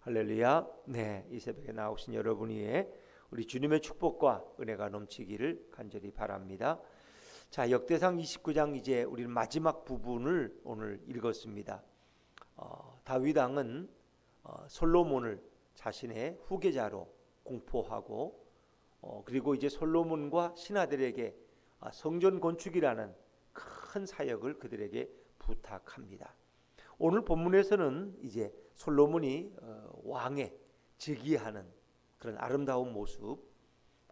할렐루야. 네, 이 새벽에 나오신 여러분 위에 우리 주님의 축복과 은혜가 넘치기를 간절히 바랍니다. 자, 역대상 29장 이제 우리는 마지막 부분을 오늘 읽었습니다. 어, 다윗 왕은 어, 솔로몬을 자신의 후계자로 공포하고 어, 그리고 이제 솔로몬과 신하들에게 아, 성전 건축이라는 큰 사역을 그들에게 부탁합니다. 오늘 본문에서는 이제 솔로몬이 어, 왕의 즉위하는 그런 아름다운 모습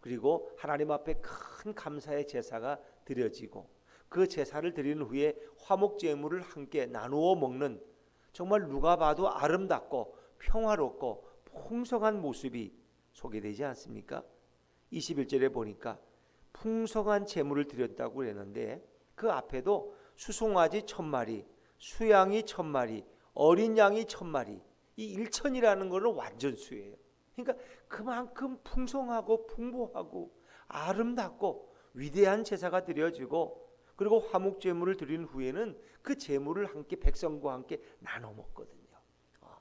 그리고 하나님 앞에 큰 감사의 제사가 드려지고 그 제사를 드리는 후에 화목 제물을 함께 나누어 먹는 정말 누가 봐도 아름답고 평화롭고 풍성한 모습이 소개되지 않습니까? 21절에 보니까 풍성한 제물을 드렸다고 그랬는데 그 앞에도 수송아지 천 마리, 수양이 천 마리, 어린 양이 천 마리. 이 일천이라는 거는 완전 수예요. 그러니까 그만큼 풍성하고 풍부하고 아름답고 위대한 제사가 드려지고 그리고 화목 제물을 드린 후에는 그 제물을 함께 백성과 함께 나눠 먹거든요. 어,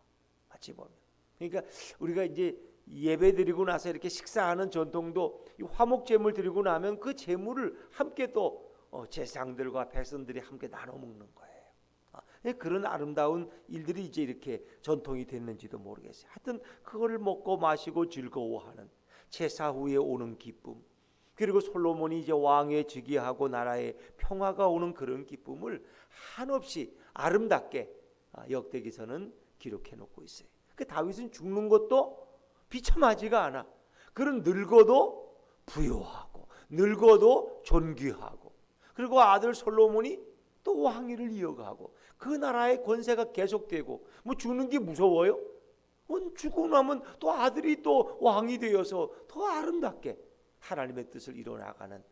마치 보면. 그러니까 우리가 이제 예배 드리고 나서 이렇게 식사하는 전통도 이 화목 제물 드리고 나면 그 제물을 함께 또 어, 제상들과 백성들이 함께 나눠 먹는 거예요. 아, 그런 아름다운 일들이 이제 이렇게 전통이 됐는지도 모르겠어요. 하여튼 그거를 먹고 마시고 즐거워하는 제사 후에 오는 기쁨. 그리고 솔로몬이 이제 왕에 즉위하고 나라에 평화가 오는 그런 기쁨을 한없이 아름답게 아, 역대기서는 기록해 놓고 있어요. 그 다윗은 죽는 것도 비참하지가 않아. 그런 늙어도 부요하고 늙어도 존귀하고 그리고 아들 솔로몬이 또 왕위를 이어가고 그 나라의 권세가 계속되고 뭐 죽는 게 무서워요? 뭐 죽고 나면 또 아들이 또 왕이 되어서 더 아름답게 하나님의 뜻을 이뤄나가는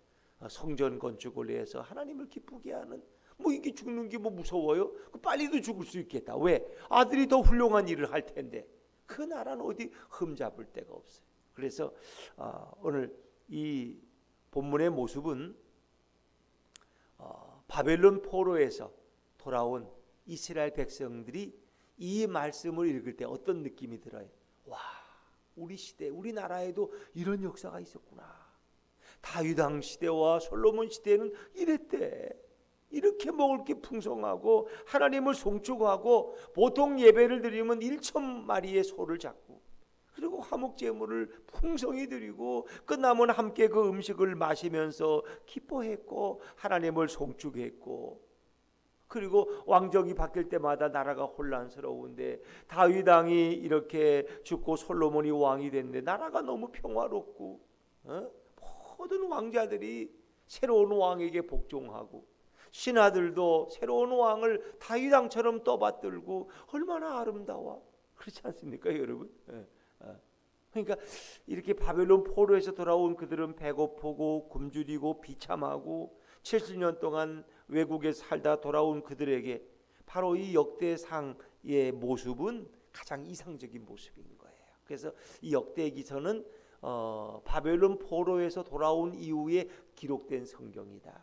성전 건축을 위해서 하나님을 기쁘게 하는 뭐 이게 죽는 게 뭐 무서워요? 그 빨리도 죽을 수 있겠다. 왜? 아들이 더 훌륭한 일을 할 텐데 그 나라는 어디 흠잡을 데가 없어요. 그래서 어, 오늘 이 본문의 모습은 어, 바벨론 포로에서 돌아온 이스라엘 백성들이 이 말씀을 읽을 때 어떤 느낌이 들어요? 와, 우리 시대, 우리 나라에도 이런 역사가 있었구나. 다윗 왕 시대와 솔로몬 시대는 이랬대. 이렇게 먹을 게 풍성하고 하나님을 송축하고 보통 예배를 드리면 1천 마리의 소를 잡고 그리고 화목 제물을 풍성히 드리고 끝나면 함께 그 음식을 마시면서 기뻐했고 하나님을 송축했고 그리고 왕정이 바뀔 때마다 나라가 혼란스러운데 다윗 왕이 이렇게 죽고 솔로몬이 왕이 됐는데 나라가 너무 평화롭고 어? 모든 왕자들이 새로운 왕에게 복종하고 신하들도 새로운 왕을 다윗 왕처럼 떠받들고 얼마나 아름다워 그렇지 않습니까 여러분? 예. 그러니까 이렇게 바벨론 포로에서 돌아온 그들은 배고프고 굶주리고 비참하고 70년 동안 외국에 살다 돌아온 그들에게 바로 이 역대상의 모습은 가장 이상적인 모습인 거예요. 그래서 이 역대 기서는 어, 바벨론 포로에서 돌아온 이후에 기록된 성경이다.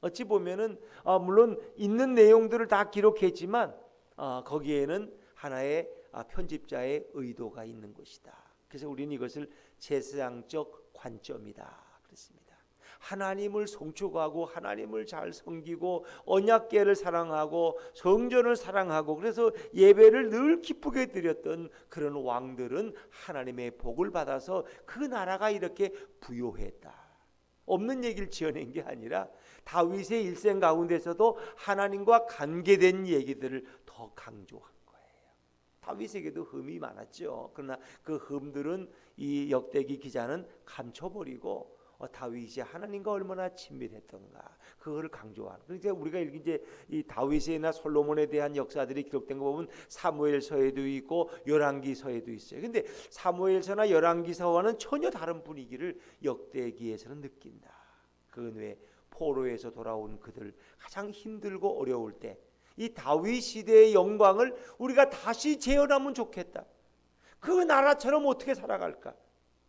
어찌 보면은 어, 물론 있는 내용들을 다 기록했지만 어, 거기에는 하나의 아, 편집자의 의도가 있는 것이다. 그래서 우리는 이것을 제사장적 관점이다. 하나님을 송축하고 하나님을 잘 섬기고 언약계를 사랑하고 성전을 사랑하고 그래서 예배를 늘 기쁘게 드렸던 그런 왕들은 하나님의 복을 받아서 그 나라가 이렇게 부요했다. 없는 얘기를 지어낸 게 아니라 다윗의 일생 가운데서도 하나님과 관계된 얘기들을 더 강조한 다윗에게도 흠이 많았죠. 그러나 그 흠들은 이 역대기 기자는 감춰버리고 어, 다윗이 하나님과 얼마나 친밀했던가 그거를 강조하는. 그러니까 우리가 이제 이 다윗이나 솔로몬에 대한 역사들이 기록된 거 보면 사무엘서에도 있고 열왕기서에도 있어요. 근데 사무엘서나 열왕기서와는 전혀 다른 분위기를 역대기에서는 느낀다. 그 외에 포로에서 돌아온 그들 가장 힘들고 어려울 때 이 다윗 시대의 영광을 우리가 다시 재현하면 좋겠다. 그 나라처럼 어떻게 살아갈까?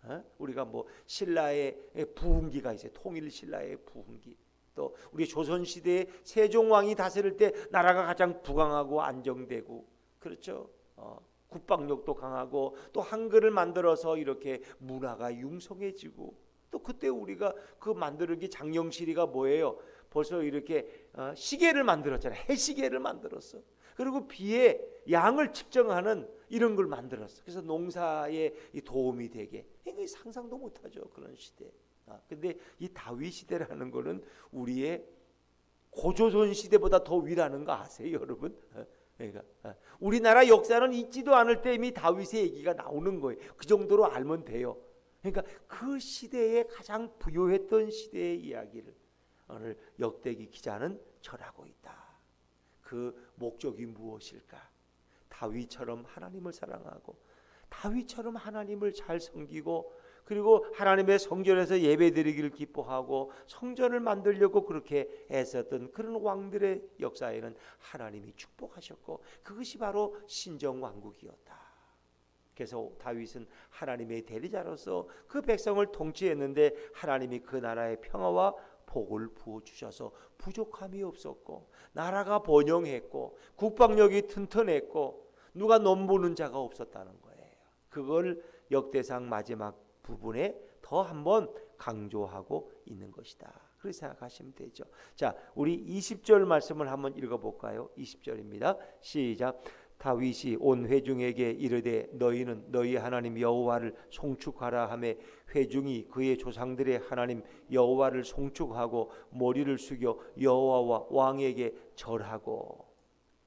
어? 우리가 뭐 신라의 부흥기가 있어요. 통일 신라의 부흥기. 또 우리 조선 시대의 세종 왕이 다스릴 때 나라가 가장 부강하고 안정되고 그렇죠. 어. 국방력도 강하고 또 한글을 만들어서 이렇게 문화가 융성해지고 또 그때 우리가 그 만들기 장영실이가 뭐예요? 벌써 이렇게 어, 시계를 만들었잖아요. 해시계를 만들었어. 그리고 비의 양을 측정하는 이런 걸 만들었어. 그래서 농사에 이 도움이 되게. 이게 상상도 못하죠 그런 시대. 아, 근데 이 다윗 시대라는 거는 우리의 고조선 시대보다 더 위라는 거 아세요, 여러분? 어, 그러니까 어, 우리나라 역사는 잊지도 않을 때 이미 다윗의 얘기가 나오는 거예요. 그 정도로 알면 돼요. 그러니까 그 시대에 가장 부요했던 시대의 이야기를 오늘 역대기 기자는 전하고 있다. 그 목적이 무엇일까? 다윗처럼 하나님을 사랑하고 다윗처럼 하나님을 잘 섬기고 그리고 하나님의 성전에서 예배드리기를 기뻐하고 성전을 만들려고 그렇게 애썼던 그런 왕들의 역사에는 하나님이 축복하셨고 그것이 바로 신정 왕국이었다. 그래서 다윗은 하나님의 대리자로서 그 백성을 통치했는데 하나님이 그 나라의 평화와 복을 부어 주셔서 부족함이 없었고 나라가 번영했고 국방력이 튼튼했고 누가 넘보는 자가 없었다는 거예요. 그걸 역대상 마지막 부분에 더 한번 강조하고 있는 것이다. 그렇게 생각하시면 되죠. 자, 우리 20절 말씀을 한번 읽어 볼까요? 20절입니다. 시작. 다윗이 온 회중에게 이르되 너희는 너희 하나님 여호와를 송축하라 하매 회중이 그의 조상들의 하나님 여호와를 송축하고 머리를 숙여 여호와와 왕에게 절하고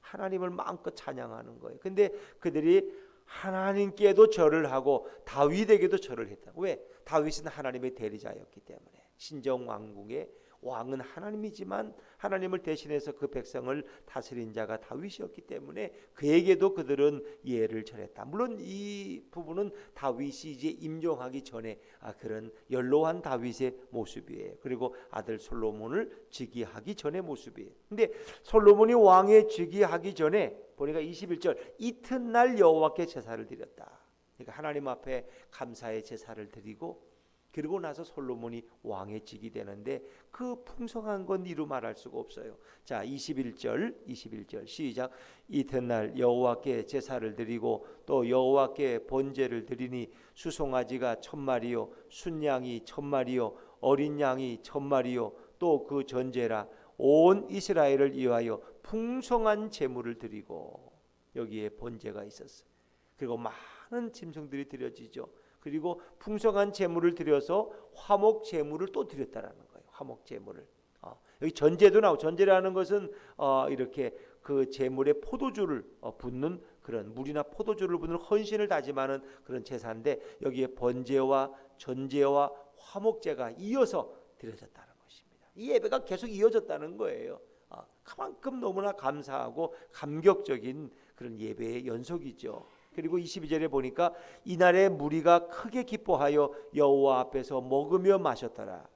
하나님을 마음껏 찬양하는 거예요. 근데 그들이 하나님께도 절을 하고 다윗에게도 절을 했다. 왜? 다윗은 하나님의 대리자였기 때문에 신정 왕국의 왕은 하나님이지만 하나님을 대신해서 그 백성을 다스린 자가 다윗이었기 때문에 그에게도 그들은 예를 절했다. 물론 이 부분은 다윗이 이제 임종하기 전에 아, 그런 연로한 다윗의 모습이에요. 그리고 아들 솔로몬을 즉위하기 전의 모습이에요. 근데 솔로몬이 왕에 즉위하기 전에 보니까 21절 이튿날 여호와께 제사를 드렸다. 그러니까 하나님 앞에 감사의 제사를 드리고 그리고 나서 솔로몬이 왕에 지기 되는데 그 풍성한 건 이루 말할 수가 없어요. 자, 21절, 21절 시작. 이튿날 여호와께 제사를 드리고 또 여호와께 번제를 드리니 수송아지가 천 마리요, 순양이 천 마리요, 어린 양이 천 마리요, 또 그 전제라 온 이스라엘을 위하여 풍성한 제물을 드리고 여기에 번제가 있었어요. 그리고 많은 짐승들이 드려지죠. 그리고 풍성한 제물을 드려서 화목 제물을 또 드렸다라는 거예요. 화목 제물을. 어, 여기 전제도 나오. 전제라는 것은 어, 이렇게 그 제물에 포도주를 어, 붓는 그런 물이나 포도주를 붓는 헌신을 다짐하는 그런 제사인데 여기에 번제와 전제와 화목제가 이어서 드려졌다는 것입니다. 이 예배가 계속 이어졌다는 거예요. 어, 그만큼 너무나 감사하고 감격적인 그런 예배의 연속이죠. 그리고 22절에 보니까 이날에 무리가 크게 기뻐하여 여호와 앞에서 먹으며 마셨더라.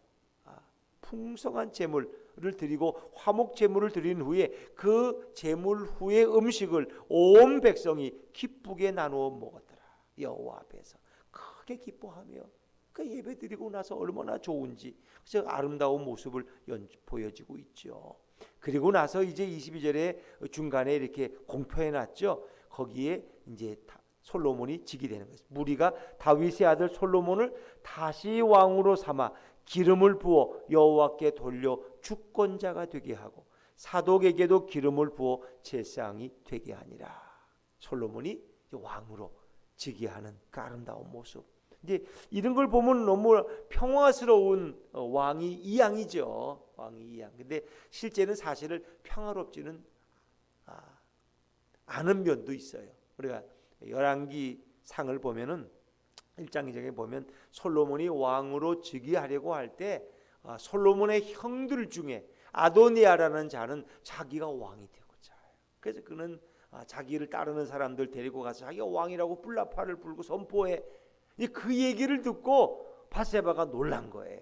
아, 풍성한 제물을 드리고 화목 제물을 드린 후에 그 제물 후의 음식을 온 백성이 기쁘게 나누어 먹었더라. 여호와 앞에서 크게 기뻐하며 그 예배 드리고 나서 얼마나 좋은지 그 아름다운 모습을 연, 보여지고 있죠. 그리고 나서 이제 22절에 중간에 이렇게 공표해 놨죠. 거기에 이제 솔로몬이 지게 되는 것입니다. 무리가 다윗의 아들 솔로몬을 다시 왕으로 삼아 기름을 부어 여호와께 돌려 주권자가 되게 하고 사독에게도 기름을 부어 제상이 되게 하니라. 솔로몬이 왕으로 즉위하는 그 아름다운 모습. 이제 이런 걸 보면 너무 평화스러운 어, 왕이 이양이죠. 왕이 이양. 근데 실제는 사실은 평화롭지는 아, 않은 면도 있어요. 우리가 열왕기 상을 보면은 1장 2장에 보면 솔로몬이 왕으로 즉위하려고 할때 아, 솔로몬의 형들 중에 아도니아라는 자는 자기가 왕이 되고자 해요. 그래서 그는 아, 자기를 따르는 사람들 데리고 가서 자기가 왕이라고 뿔나파를 불고 선포해. 그 얘기를 듣고 바세바가 놀란 거예요.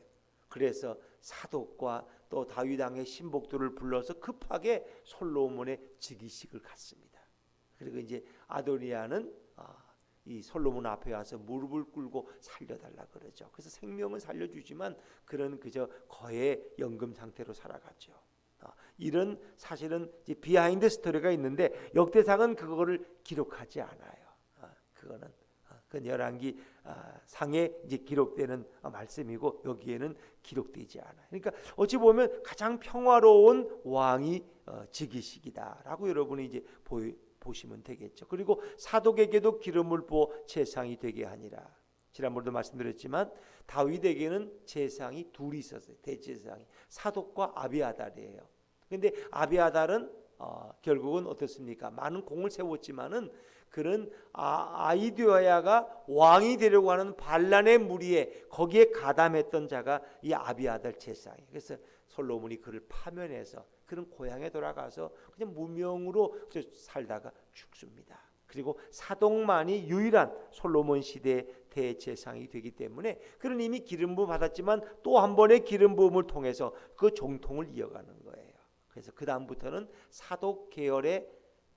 그래서 사독과 또 다윗 왕의 신복들을 불러서 급하게 솔로몬의 즉위식을 갖습니다. 그리고 이제 아도니아는 아, 이 솔로몬 앞에 와서 무릎을 꿇고 살려달라 그러죠. 그래서 생명은 살려주지만 그런 그저 거의 연금 상태로 살아갔죠. 아, 이런 사실은 비하인드 스토리가 있는데 역대상은 그거를 기록하지 않아요. 그거는 아, 그 열왕기 아, 상에 이제 기록되는 아, 말씀이고 여기에는 기록되지 않아요. 그러니까 어찌 보면 가장 평화로운 왕이 어, 즉위식이다라고 여러분이 이제 보이, 보시면 되겠죠. 그리고 사독에게도 기름을 부어 제상이 되게 하니라. 지난번에도 말씀드렸지만 다윗에게는 제상이 둘이 있었어요. 대제사장이 사독과 아비아달이에요. 근데 아비아달은 어, 결국은 어떻습니까? 많은 공을 세웠지만은 그런 아, 아이디어야가 왕이 되려고 하는 반란의 무리에 거기에 가담했던 자가 이 아비아달 제사장이. 그래서 솔로몬이 그를 파면해서 그런 고향에 돌아가서 그냥 무명으로 살다가 죽습니다. 그리고 사독만이 유일한 솔로몬 시대 대제상이 되기 때문에 그는 이미 기름 부음 받았지만 또 한 번의 기름 부음을 통해서 그 정통을 이어가는 거예요. 그래서 그 다음부터는 사독 계열의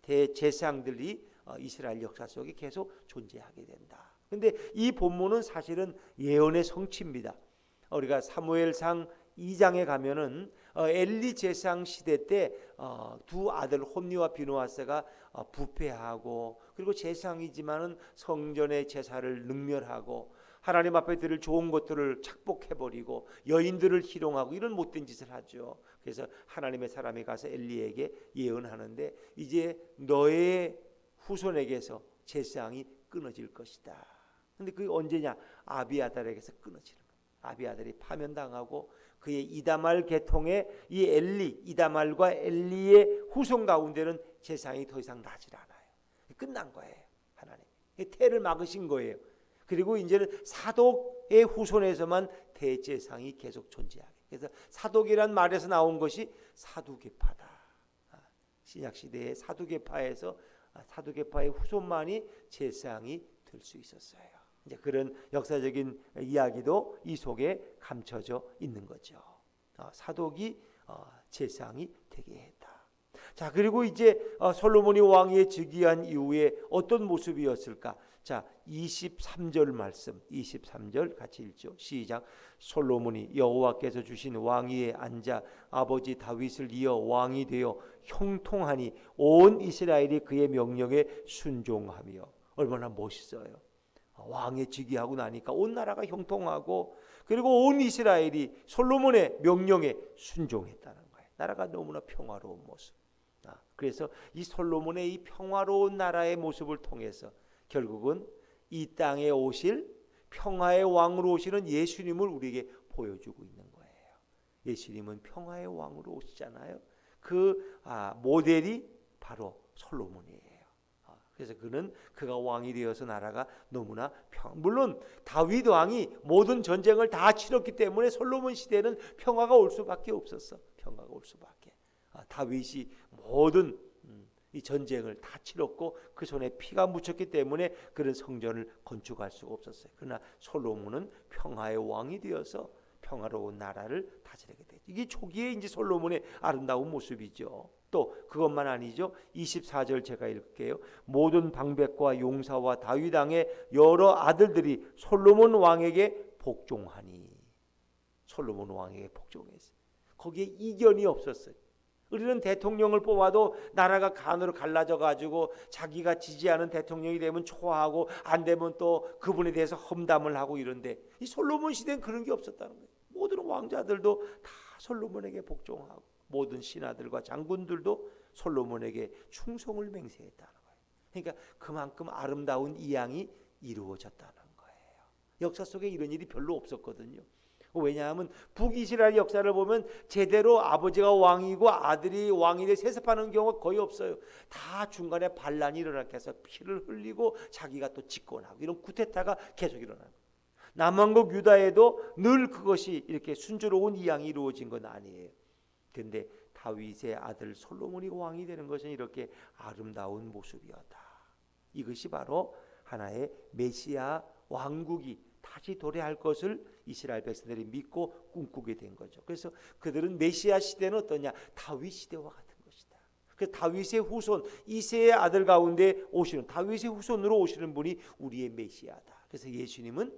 대제상들이 어, 이스라엘 역사 속에 계속 존재하게 된다. 근데 이 본문은 사실은 예언의 성취입니다. 우리가 사무엘상 2장에 가면은 어, 엘리 제상 시대 때 두 아들 홈니와 비누아스가 어, 부패하고 그리고 제상이지만은 성전의 제사를 능멸하고 하나님 앞에 드릴 좋은 것들을 착복해 버리고 여인들을 희롱하고 이런 못된 짓을 하죠. 그래서 하나님의 사람이 가서 엘리에게 예언하는데 이제 너의 후손에게서 제사장이 끊어질 것이다. 근데 그게 언제냐? 아비아달에게서 끊어지는 거예요. 아비아달이 파면당하고 그의 이다말 계통의 이 엘리 이다말과 엘리의 후손 가운데는 재상이 더 이상 나질 않아요. 끝난 거예요. 하나님. 태를 막으신 거예요. 그리고 이제는 사독의 후손에서만 대제상이 계속 존재하게. 그래서 사독이란 말에서 나온 것이 사두개파다. 아, 신약 시대의 사두개파에서 아, 사두개파의 후손만이 제상이 될 수 있었어요. 이제 그런 역사적인 이야기도 이 속에 감춰져 있는 거죠. 어, 사독이 어, 제상이 되게 했다. 자 그리고 이제 어, 솔로몬이 왕위에 즉위한 이후에 어떤 모습이었을까? 자 23절 말씀 23절 같이 읽죠. 시작. 솔로몬이 여호와께서 주신 왕위에 앉아 아버지 다윗을 이어 왕이 되어 형통하니 온 이스라엘이 그의 명령에 순종하며 얼마나 멋있어요. 왕에 즉위하고 나니까 온 나라가 형통하고 그리고 온 이스라엘이 솔로몬의 명령에 순종했다는 거예요. 나라가 너무나 평화로운 모습. 아, 그래서 이 솔로몬의 이 평화로운 나라의 모습을 통해서 결국은 이 땅에 오실 평화의 왕으로 오시는 예수님을 우리에게 보여주고 있는 거예요. 예수님은 평화의 왕으로 오시잖아요. 그 아, 모델이 바로 솔로몬이에요. 그래서 그는 그가 왕이 되어서 나라가 너무나 평 물론 다윗 왕이 모든 전쟁을 다 치렀기 때문에 솔로몬 시대는 평화가 올 수밖에 없었어. 평화가 올 수밖에. 아, 다윗이 모든 음, 이 전쟁을 다 치렀고 그 손에 피가 묻혔기 때문에 그런 성전을 건축할 수가 없었어요. 그러나 솔로몬은 평화의 왕이 되어서 평화로운 나라를 다스리게 되죠. 이게 초기에 이제 솔로몬의 아름다운 모습이죠. 또 그것만 아니죠. 24절 제가 읽을게요. 모든 방백과 용사와 다윗 왕의 여러 아들들이 솔로몬 왕에게 복종하니 솔로몬 왕에게 복종했어요. 거기에 이견이 없었어요. 우리는 대통령을 뽑아도 나라가 간으로 갈라져 가지고 자기가 지지하는 대통령이 되면 좋아하고 안 되면 또 그분에 대해서 험담을 하고 이런데 이 솔로몬 시대는 그런 게 없었다는 거예요. 모든 왕자들도 다 솔로몬에게 복종하고 모든 신하들과 장군들도 솔로몬에게 충성을 맹세했다는 거예요. 그러니까 그만큼 아름다운 이양이 이루어졌다는 거예요. 역사 속에 이런 일이 별로 없었거든요. 왜냐하면 북이스라엘 역사를 보면 제대로 아버지가 왕이고 아들이 돼 세습하는 경우가 거의 없어요. 다 중간에 반란이 일어나게 해서 피를 흘리고 자기가 또 집권하고 이런 구테타가 계속 일어나고 남왕국 유다에도 늘 그것이 이렇게 순조로운 이양이 이루어진 건 아니에요. 근데 다윗의 아들 솔로몬이 왕이 되는 것은 이렇게 아름다운 모습이었다. 이것이 바로 하나의 메시아 왕국이 다시 도래할 것을 이스라엘 백성들이 믿고 꿈꾸게 된 거죠. 그래서 그들은 메시아 시대는 어떠냐? 다윗 시대와 같은 것이다. 그 다윗의 후손 이세의 아들 가운데 오시는 다윗의 후손으로 오시는 분이 우리의 메시아다. 그래서 예수님은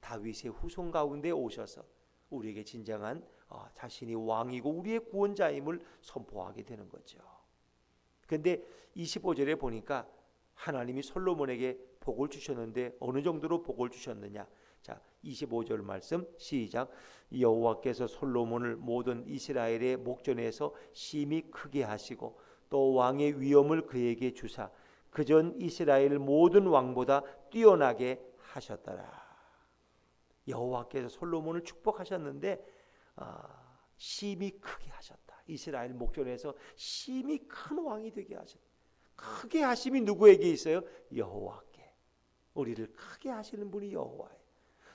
다윗의 후손 가운데 오셔서 우리에게 진정한 어, 자신이 왕이고 우리의 구원자임을 선포하게 되는 거죠. 근데 25절에 보니까 하나님이 솔로몬에게 복을 주셨는데 어느 정도로 복을 주셨느냐? 자, 25절 말씀 시작. 여호와께서 솔로몬을 모든 이스라엘의 목전에서 심히 크게 하시고 또 왕의 위엄을 그에게 주사 그 전 이스라엘 모든 왕보다 뛰어나게 하셨더라. 여호와께서 솔로몬을 축복하셨는데 아, 심히 크게 하셨다. 이스라엘 목전에서 심히 큰 왕이 되게 하셨다. 크게 하심이 누구에게 있어요? 여호와께. 우리를 크게 하시는 분이 여호와예요.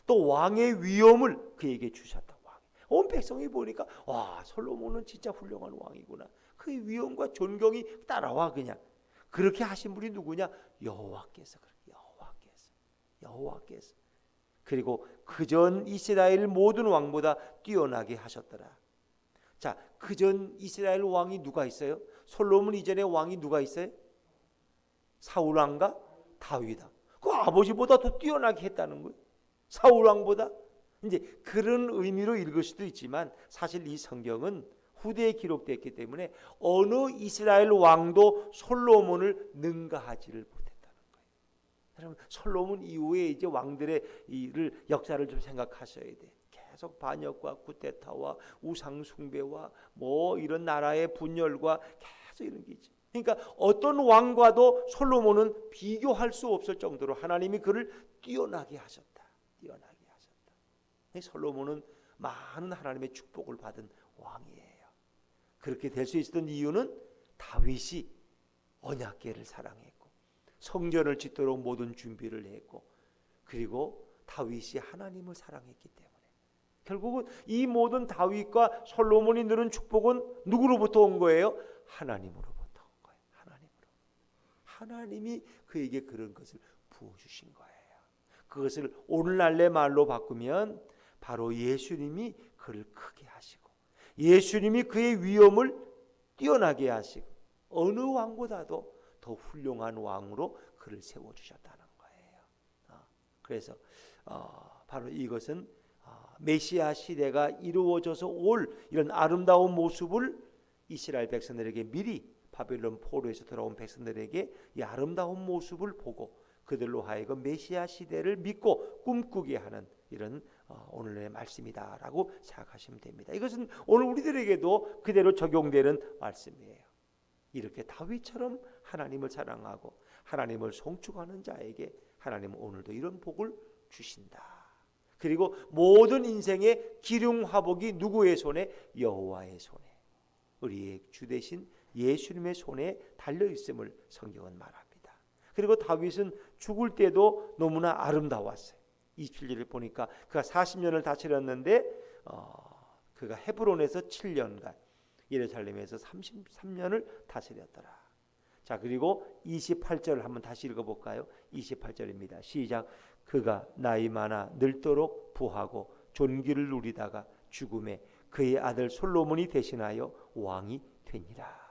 또 왕의 위엄을 그에게 주셨다. 왕. 온 백성이 보니까 와 솔로몬은 진짜 훌륭한 왕이구나. 그의 위엄과 존경이 따라와 그냥. 그렇게 하신 분이 누구냐? 여호와께서 그래. 여호와께서. 여호와께서. 그리고 그 전 이스라엘 모든 왕보다 뛰어나게 하셨더라. 자, 그 전 이스라엘 왕이 누가 있어요? 솔로몬 이전에 왕이 누가 있어요? 사울 왕과 다윗이다. 그 아버지보다 더 뛰어나게 했다는 거예요. 사울 왕보다 이제 그런 의미로 읽을 수도 있지만 사실 이 성경은 후대에 기록됐기 때문에 어느 이스라엘 왕도 솔로몬을 능가하지를 거예요. 여러분 솔로몬 이후에 이제 왕들의 이를 역사를 좀 생각하셔야 돼. 계속 반역과 쿠데타와 우상 숭배와 뭐 이런 나라의 분열과 계속 이런 게 있죠. 그러니까 어떤 왕과도 솔로몬은 비교할 수 없을 정도로 하나님이 그를 뛰어나게 하셨다. 뛰어나게 하셨다. 솔로몬은 많은 하나님의 축복을 받은 왕이에요. 그렇게 될 수 있었던 이유는 다윗이 언약궤를 사랑했고 성전을 짓도록 모든 준비를 했고 그리고 다윗이 하나님을 사랑했기 때문에 결국은 이 모든 다윗과 솔로몬이 누른 축복은 누구로부터 온 거예요? 하나님으로부터 온 거예요. 하나님으로. 하나님이 그에게 그런 것을 부어 주신 거예요. 그것을 오늘날의 말로 바꾸면 바로 예수님이 그를 크게 하시고 예수님이 그의 위엄을 뛰어나게 하시고 어느 왕보다도 더 훌륭한 왕으로 그를 세워 주셨다는 거예요. 어, 그래서 어, 바로 이것은 어, 메시아 시대가 이루어져서 올 이런 아름다운 모습을 이스라엘 백성들에게 미리 바벨론 포로에서 돌아온 백성들에게 이 아름다운 모습을 보고 그들로 하여금 메시아 시대를 믿고 꿈꾸게 하는 이런 어, 오늘의 말씀이다라고 생각하시면 됩니다. 이것은 오늘 우리들에게도 그대로 적용되는 말씀이에요. 이렇게 다윗처럼 하나님을 사랑하고 하나님을 송축하는 자에게 하나님은 오늘도 이런 복을 주신다. 그리고 모든 인생의 기륭 화복이 누구의 손에 여호와의 손에 우리의 주 대신 예수님의 손에 달려 있음을 성경은 말합니다. 그리고 다윗은 죽을 때도 너무나 아름다웠어요. 27절을 보니까 그가 40년을 다스렸는데 어, 그가 헤브론에서 7년간 예루살렘에서 33년을 다스렸더라. 자 그리고 28절 한번 다시 읽어 볼까요? 28절입니다. 시작. 그가 나이 많아 늙도록 부하고 존귀를 누리다가 죽음에 그의 아들 솔로몬이 대신하여 왕이 되니라.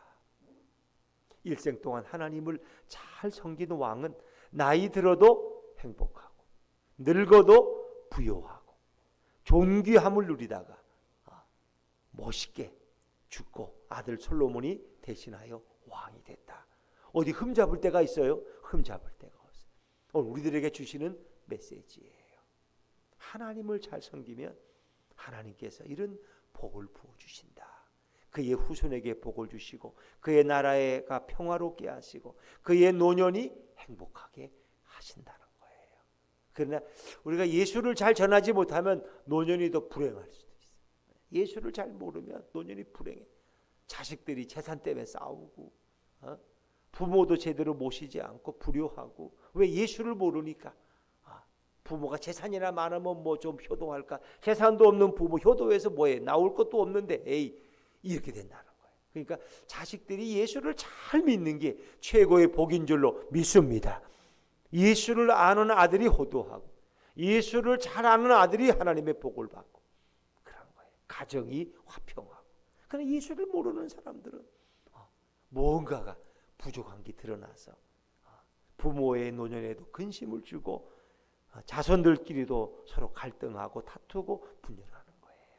일생 동안 하나님을 잘 섬긴 왕은 나이 들어도 행복하고 늙어도 부요하고 존귀함을 누리다가 아, 멋있게 죽고 아들 솔로몬이 대신하여 왕이 됐다. 어디 흠잡을 때가 있어요? 흠잡을 때가 없어요. 오늘 우리들에게 주시는 메시지예요. 하나님을 잘 섬기면 하나님께서 이런 복을 부어 주신다. 그의 후손에게 복을 주시고 그의 나라가 평화롭게 하시고 그의 노년이 행복하게 하신다는 거예요. 그러나 우리가 예수를 잘 전하지 못하면 노년이 더 불행할 수도. 예수를 잘 모르면 노년이 불행해. 자식들이 재산 때문에 싸우고 어? 부모도 제대로 모시지 않고 불효하고 왜 예수를 모르니까 아, 부모가 재산이나 많으면 뭐 좀 효도할까 재산도 없는 부모 효도해서 뭐해 나올 것도 없는데 에이 이렇게 된다는 거예요. 그러니까 자식들이 예수를 잘 믿는 게 최고의 복인 줄로 믿습니다. 예수를 아는 아들이 호도하고 예수를 잘 아는 아들이 하나님의 복을 받고. 가정이 화평하고. 그러나 예수를 모르는 사람들은 어, 뭔가가 부족한 게 드러나서 어, 부모의 노년에도 근심을 주고 어, 자손들끼리도 서로 갈등하고 다투고 분열하는 거예요.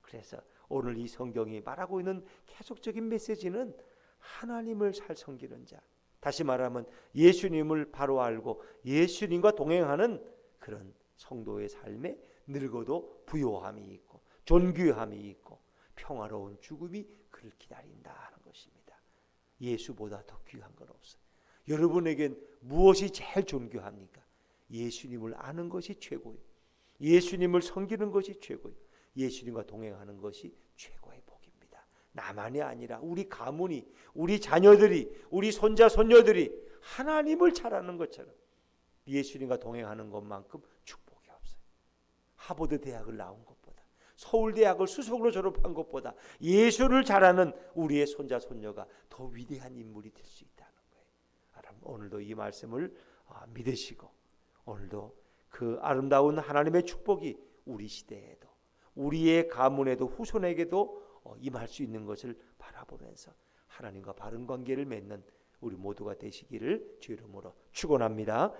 그래서 오늘 이 성경이 말하고 있는 계속적인 메시지는 하나님을 잘 섬기는 자, 다시 말하면 예수님을 바로 알고 예수님과 동행하는 그런 성도의 삶에 늙어도 부요함이 있고 존귀함이 있고 평화로운 죽음이 그를 기다린다는 것입니다. 예수보다 더 귀한 건 없어요. 여러분에겐 무엇이 제일 존귀합니까? 예수님을 아는 것이 최고예요. 예수님을 섬기는 것이 최고예요. 예수님과 동행하는 것이 최고의 복입니다. 나만이 아니라 우리 가문이, 우리 자녀들이, 우리 손자 손녀들이 하나님을 잘 아는 것처럼 예수님과 동행하는 것만큼 축복이 없어요. 하버드 대학을 나온 것보다 서울 대학을 수석으로 졸업한 것보다 예수를 잘 아는 우리의 손자 손녀가 더 위대한 인물이 될 수 있다는 거예요. 여러분 오늘도 이 말씀을 아, 믿으시고 오늘도 그 아름다운 하나님의 축복이 우리 시대에도 우리의 가문에도 후손에게도 어, 임할 수 있는 것을 바라보면서 하나님과 바른 관계를 맺는 우리 모두가 되시기를 주 이름으로 축원합니다.